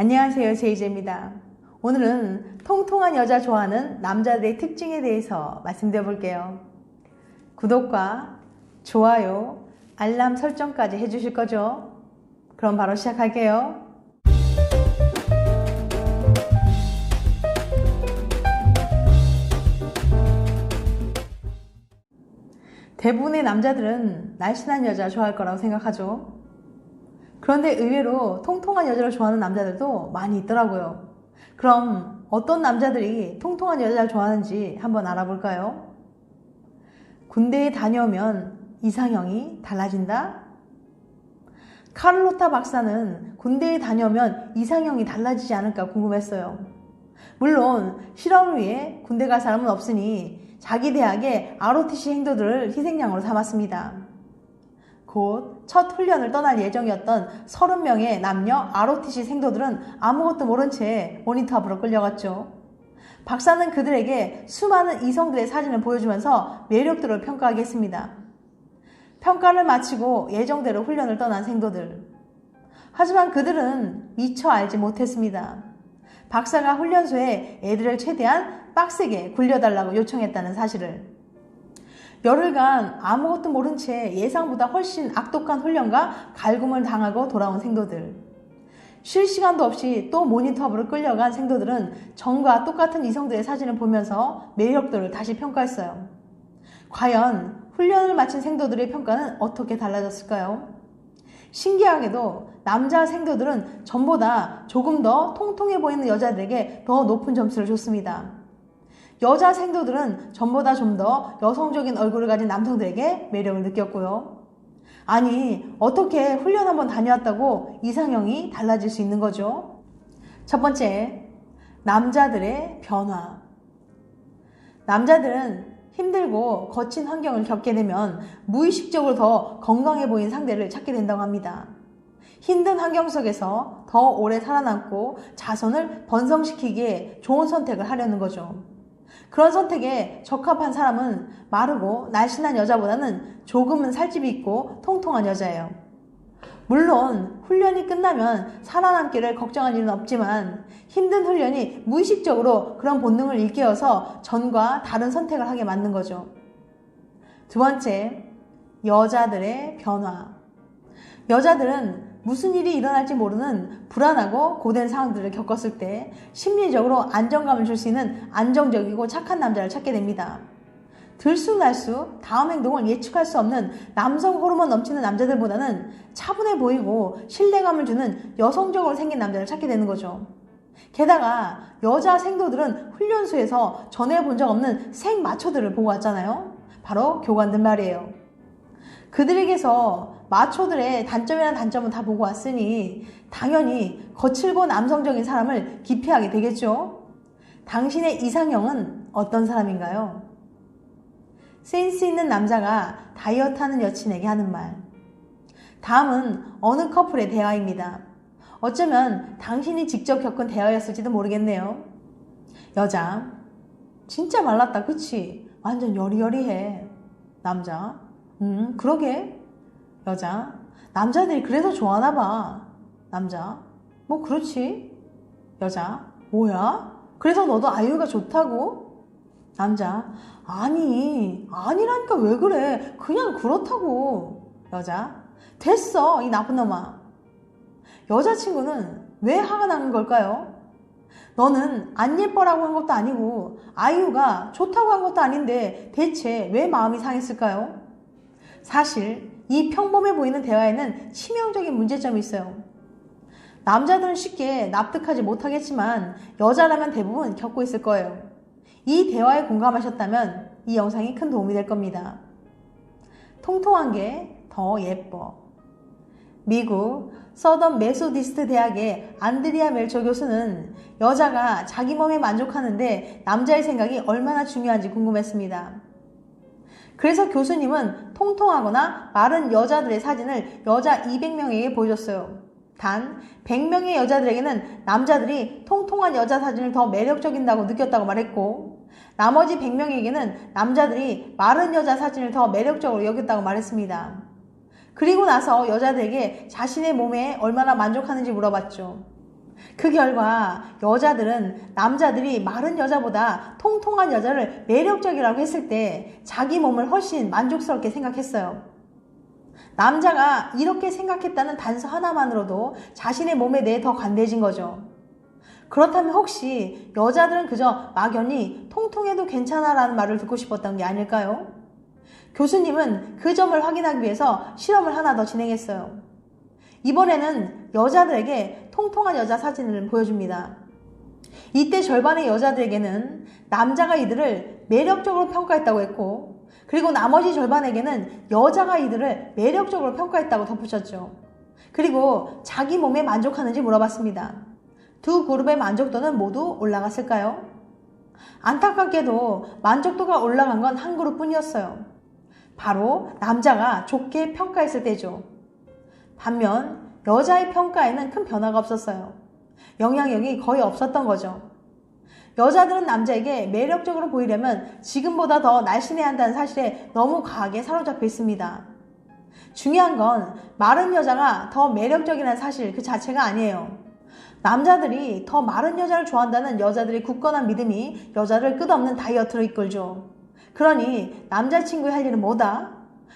안녕하세요. 제이제입니다. 오늘은 통통한 여자 좋아하는 남자들의 특징에 대해서 말씀드려 볼게요. 구독과 좋아요, 알람 설정까지 해주실 거죠? 그럼 바로 시작할게요. 대부분의 남자들은 날씬한 여자 좋아할 거라고 생각하죠. 그런데 의외로 통통한 여자를 좋아하는 남자들도 많이 있더라고요. 그럼 어떤 남자들이 통통한 여자를 좋아하는지 한번 알아볼까요? 군대에 다녀오면 이상형이 달라진다? 카를로타 박사는 군대에 다녀오면 이상형이 달라지지 않을까 궁금했어요. 물론 실험을 위해 군대 갈 사람은 없으니 자기 대학의 ROTC 행도들을 희생양으로 삼았습니다. 곧 첫 훈련을 떠날 예정이었던 30명의 남녀 ROTC 생도들은 아무것도 모른 채 모니터 앞으로 끌려갔죠. 박사는 그들에게 수많은 이성들의 사진을 보여주면서 매력들을 평가하겠습니다. 평가를 마치고 예정대로 훈련을 떠난 생도들. 하지만 그들은 미처 알지 못했습니다. 박사가 훈련소에 애들을 최대한 빡세게 굴려달라고 요청했다는 사실을. 열흘간 아무것도 모른 채 예상보다 훨씬 악독한 훈련과 갈굼을 당하고 돌아온 생도들. 쉴 시간도 없이 또 모니터 앞으로 끌려간 생도들은 전과 똑같은 이성들의 사진을 보면서 매력도를 다시 평가했어요. 과연 훈련을 마친 생도들의 평가는 어떻게 달라졌을까요? 신기하게도 남자 생도들은 전보다 조금 더 통통해 보이는 여자들에게 더 높은 점수를 줬습니다. 여자 생도들은 전보다 좀 더 여성적인 얼굴을 가진 남성들에게 매력을 느꼈고요. 아니, 어떻게 훈련 한번 다녀왔다고 이상형이 달라질 수 있는 거죠? 첫 번째, 남자들의 변화. 남자들은 힘들고 거친 환경을 겪게 되면 무의식적으로 더 건강해 보이는 상대를 찾게 된다고 합니다. 힘든 환경 속에서 더 오래 살아남고 자손을 번성시키기에 좋은 선택을 하려는 거죠. 그런 선택에 적합한 사람은 마르고 날씬한 여자보다는 조금은 살집이 있고 통통한 여자예요. 물론 훈련이 끝나면 살아남기를 걱정할 일은 없지만 힘든 훈련이 무의식적으로 그런 본능을 일깨워서 전과 다른 선택을 하게 만든 거죠. 두 번째, 여자들의 변화. 여자들은 무슨 일이 일어날지 모르는 불안하고 고된 상황들을 겪었을 때 심리적으로 안정감을 줄 수 있는 안정적이고 착한 남자를 찾게 됩니다. 들쑥날쑥 다음 행동을 예측할 수 없는 남성 호르몬 넘치는 남자들보다는 차분해 보이고 신뢰감을 주는 여성적으로 생긴 남자를 찾게 되는 거죠. 게다가 여자 생도들은 훈련소에서 전에 본적 없는 생 마초들을 보고 왔잖아요. 바로 교관들 말이에요. 그들에게서 마초들의 단점이나 단점은 다 보고 왔으니 당연히 거칠고 남성적인 사람을 기피하게 되겠죠. 당신의 이상형은 어떤 사람인가요? 센스 있는 남자가 다이어트 하는 여친에게 하는 말. 다음은 어느 커플의 대화입니다. 어쩌면 당신이 직접 겪은 대화였을지도 모르겠네요. 여자. 진짜 말랐다, 그치? 완전 여리여리해. 남자. 음, 그러게. 여자. 남자들이 그래서 좋아하나 봐. 남자. 뭐, 그렇지. 여자. 뭐야? 그래서 너도 아이유가 좋다고? 남자. 아니, 아니라니까 왜 그래. 그냥 그렇다고. 여자. 됐어, 이 나쁜 놈아. 여자친구는 왜 화가 나는 걸까요? 너는 안 예뻐라고 한 것도 아니고, 아이유가 좋다고 한 것도 아닌데, 대체 왜 마음이 상했을까요? 사실 이 평범해 보이는 대화에는 치명적인 문제점이 있어요. 남자들은 쉽게 납득하지 못하겠지만 여자라면 대부분 겪고 있을 거예요. 이 대화에 공감하셨다면 이 영상이 큰 도움이 될 겁니다. 통통한 게 더 예뻐. 미국 서던 메소디스트 대학의 안드리아 멜초 교수는 여자가 자기 몸에 만족하는데 남자의 생각이 얼마나 중요한지 궁금했습니다. 그래서 교수님은 통통하거나 마른 여자들의 사진을 여자 200명에게 보여줬어요. 단 100명의 여자들에게는 남자들이 통통한 여자 사진을 더 매력적인다고 느꼈다고 말했고 나머지 100명에게는 남자들이 마른 여자 사진을 더 매력적으로 여겼다고 말했습니다. 그리고 나서 여자들에게 자신의 몸에 얼마나 만족하는지 물어봤죠. 그 결과 여자들은 남자들이 마른 여자보다 통통한 여자를 매력적이라고 했을 때 자기 몸을 훨씬 만족스럽게 생각했어요. 남자가 이렇게 생각했다는 단서 하나만으로도 자신의 몸에 대해 더 관대해진 거죠. 그렇다면 혹시 여자들은 그저 막연히 통통해도 괜찮아라는 말을 듣고 싶었던 게 아닐까요? 교수님은 그 점을 확인하기 위해서 실험을 하나 더 진행했어요. 이번에는 여자들에게 통통한 여자 사진을 보여줍니다. 이때 절반의 여자들에게는 남자가 이들을 매력적으로 평가했다고 했고, 그리고 나머지 절반에게는 여자가 이들을 매력적으로 평가했다고 덧붙였죠. 그리고 자기 몸에 만족하는지 물어봤습니다. 두 그룹의 만족도는 모두 올라갔을까요? 안타깝게도 만족도가 올라간 건 한 그룹 뿐이었어요. 바로 남자가 좋게 평가했을 때죠. 반면 여자의 평가에는 큰 변화가 없었어요. 영향력이 거의 없었던 거죠. 여자들은 남자에게 매력적으로 보이려면 지금보다 더 날씬해야 한다는 사실에 너무 과하게 사로잡혀 있습니다. 중요한 건 마른 여자가 더 매력적이라는 사실 그 자체가 아니에요. 남자들이 더 마른 여자를 좋아한다는 여자들의 굳건한 믿음이 여자를 끝없는 다이어트로 이끌죠. 그러니 남자친구의 할 일은 뭐다?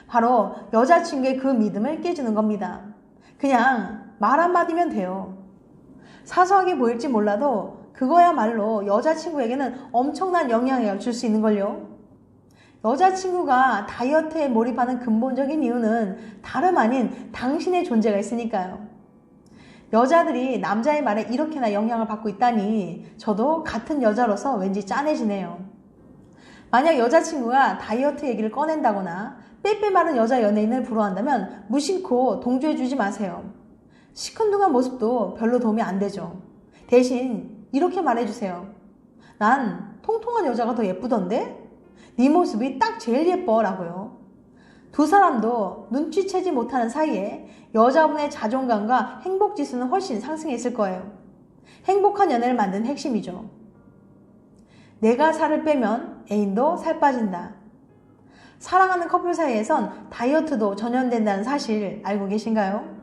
바로 여자친구의 그 믿음을 깨주는 겁니다. 그냥 말 한마디면 돼요. 사소하게 보일지 몰라도 그거야말로 여자친구에게는 엄청난 영향을 줄 수 있는걸요. 여자친구가 다이어트에 몰입하는 근본적인 이유는 다름 아닌 당신의 존재가 있으니까요. 여자들이 남자의 말에 이렇게나 영향을 받고 있다니 저도 같은 여자로서 왠지 짠해지네요. 만약 여자친구가 다이어트 얘기를 꺼낸다거나 빼빼 마른 여자 연예인을 부러워한다면 무심코 동조해주지 마세요. 시큰둥한 모습도 별로 도움이 안 되죠. 대신 이렇게 말해주세요. 난 통통한 여자가 더 예쁘던데? 네 모습이 딱 제일 예뻐 라고요. 두 사람도 눈치채지 못하는 사이에 여자분의 자존감과 행복 지수는 훨씬 상승했을 거예요. 행복한 연애를 만든 핵심이죠. 내가 살을 빼면 애인도 살 빠진다. 사랑하는 커플 사이에선 다이어트도 전염된다는 사실 알고 계신가요?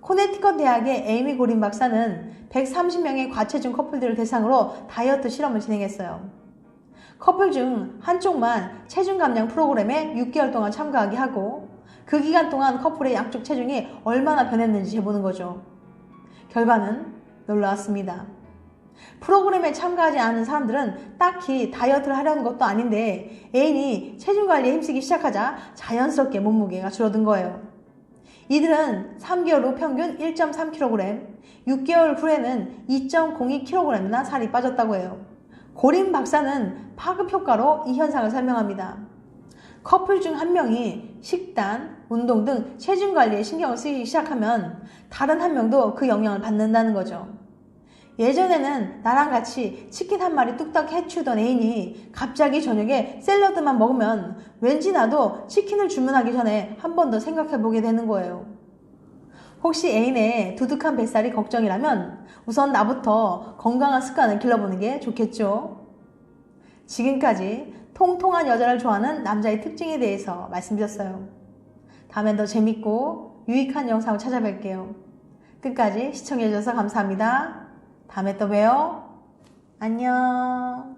코네티컷 대학의 에이미 고린 박사는 130명의 과체중 커플들을 대상으로 다이어트 실험을 진행했어요. 커플 중 한쪽만 체중 감량 프로그램에 6개월 동안 참가하게 하고 그 기간 동안 커플의 양쪽 체중이 얼마나 변했는지 재보는 거죠. 결과는 놀라웠습니다. 프로그램에 참가하지 않은 사람들은 딱히 다이어트를 하려는 것도 아닌데 애인이 체중 관리에 힘쓰기 시작하자 자연스럽게 몸무게가 줄어든 거예요. 이들은 3개월 후 평균 1.3kg, 6개월 후에는 2.02kg이나 살이 빠졌다고 해요. 고린 박사는 파급 효과로 이 현상을 설명합니다. 커플 중 한 명이 식단, 운동 등 체중 관리에 신경을 쓰기 시작하면 다른 한 명도 그 영향을 받는다는 거죠. 예전에는 나랑 같이 치킨 한 마리 뚝딱 해치우던 애인이 갑자기 저녁에 샐러드만 먹으면 왠지 나도 치킨을 주문하기 전에 한 번 더 생각해 보게 되는 거예요. 혹시 애인의 두둑한 뱃살이 걱정이라면 우선 나부터 건강한 습관을 길러보는 게 좋겠죠. 지금까지 통통한 여자를 좋아하는 남자의 특징에 대해서 말씀드렸어요. 다음엔 더 재밌고 유익한 영상을 찾아뵐게요. 끝까지 시청해주셔서 감사합니다. 다음에 또 봬요. 안녕.